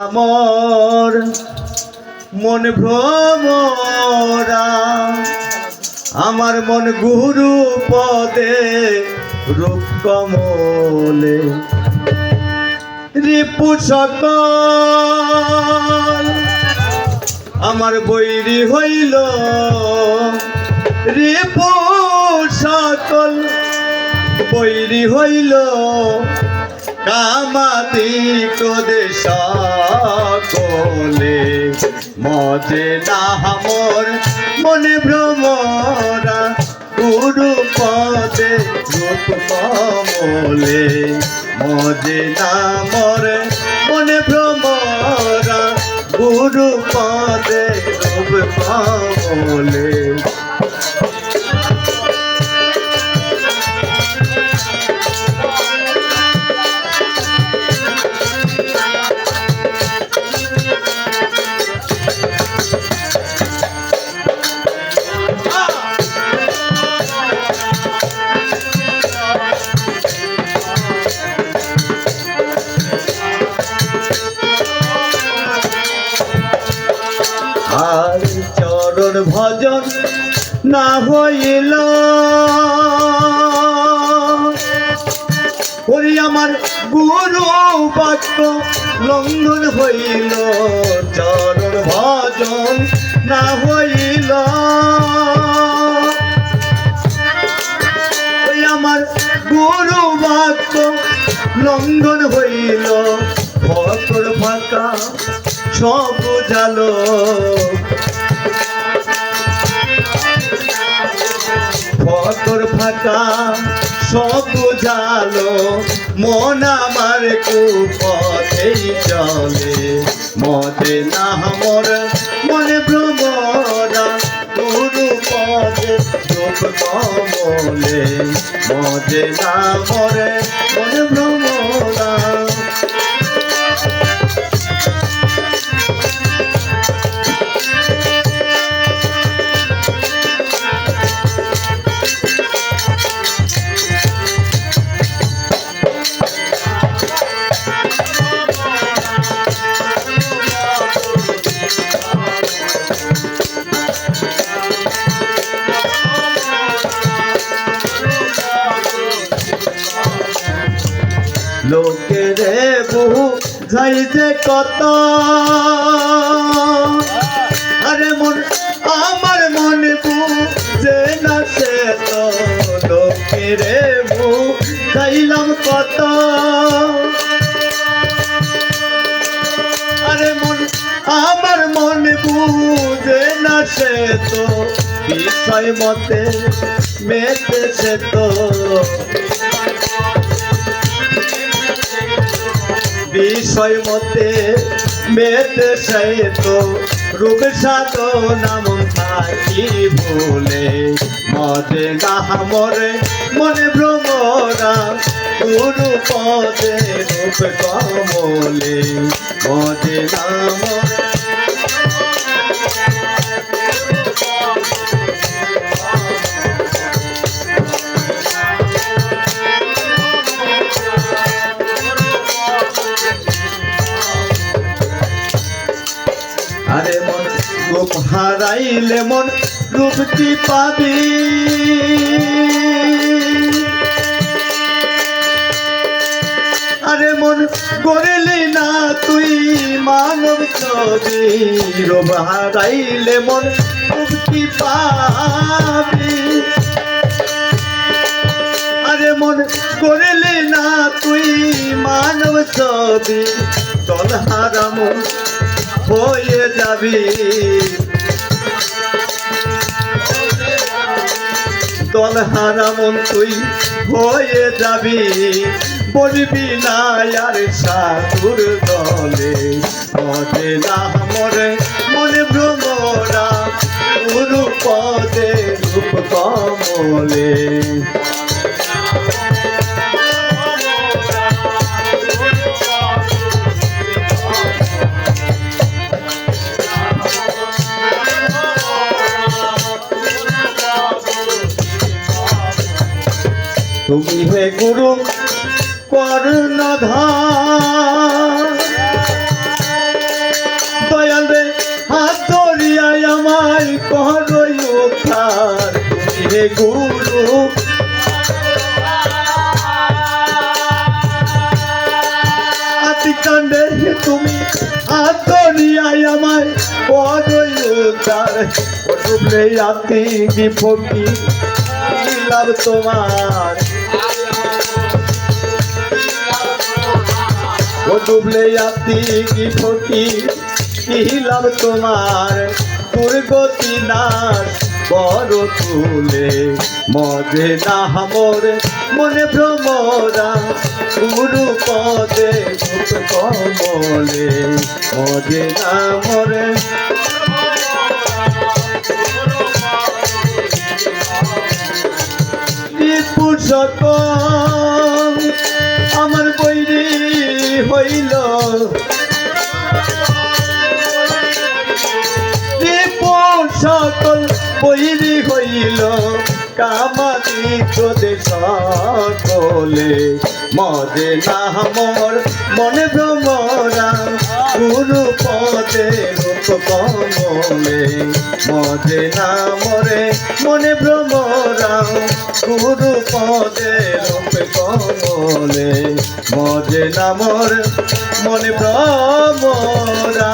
আমার মন ভ্রমরা, আমার মন গুরু পদে রূপ কমলে। রিপু সকল, আমার বৈরি হইল। রিপু সকল, বৈরি হইল। কামাতি ক্রোধে সকলে। মজে মোর মনে ভ্রমরা গুরু পদে রূপ কমলে। মজে মোর মনে ভ্রমরা গুরু পদে কমলে। না হইল। ওরে আমার গুরু বাক্য লঙ্ঘন হইল, চরণ ভজন না হইল। আমার গুরু বাক্য লঙ্ঘন হইল, ভক্তর ফাঁকা সব জালো ফাঁকা সব জালো, মন আমার কুপথেই চলে। মতে না আমার মনে ভ্রমরা গুরু পদে চোখ কমলে। মতে না মরে, মনে ভ্রমরা লোকেরে বহু যাইছে কত। আরে মন, আমার মন বুঝে না সে তো লোকেরে বহু যাইলাম কত। আরে মন, আমার মন বুঝে না সে তো, বিষয় মতে মেতেছে তো। বিষয় মতে মেতে সেই তো রূপ সাধো নাম থাকি ভুলে। মতে গাহা মরে মনে ভ্রমরা গুরু পদে রূপ কমলে। মতে নাম রূপ হারাইলে মন রূপ কি পাবি। আরে মন গড়েলি না তুই মানব ছবি রূপ হারাইলে মন রূপ কি পাবি। আরে মন করলে না তুই মানব ছবি চল হারাম হয়ে যাবি। দল হারামন তুই হয়ে যাবি। বলবি না আর সাধুর দলে। মনে না মরে মনে ভ্রমরা গুরু পদে রূপ কমলে। তুমি হে গুরু কর্ণধা দয়াল রে, হাত ধরিয়ায় আমায় করই উদ্ধার। হে গুরু। তুমি হাত ধরিয়ায় আমায় করই উদ্ধার। আতি বিপক্ষী তোমার। ও ডুবলে আতি কি ফটি? কি লাভ তোমার? দুর্গতি নাশ, বড় তুলে মজে না হামর, মনে ভ্রমরা গুরু পদে কমলে, মজে না মরে। পুষক হইল। সকল বৈরি হইল। কামাতি তোদে সকলে মদে না মোর, মনে ভ্রমরা গুরু পদে রূপ কমলে। মদে না মরে, মনে ভ্রমরা গুরু পদে রূপ কমলে। মদে না মোর, মনে ভ্রমরা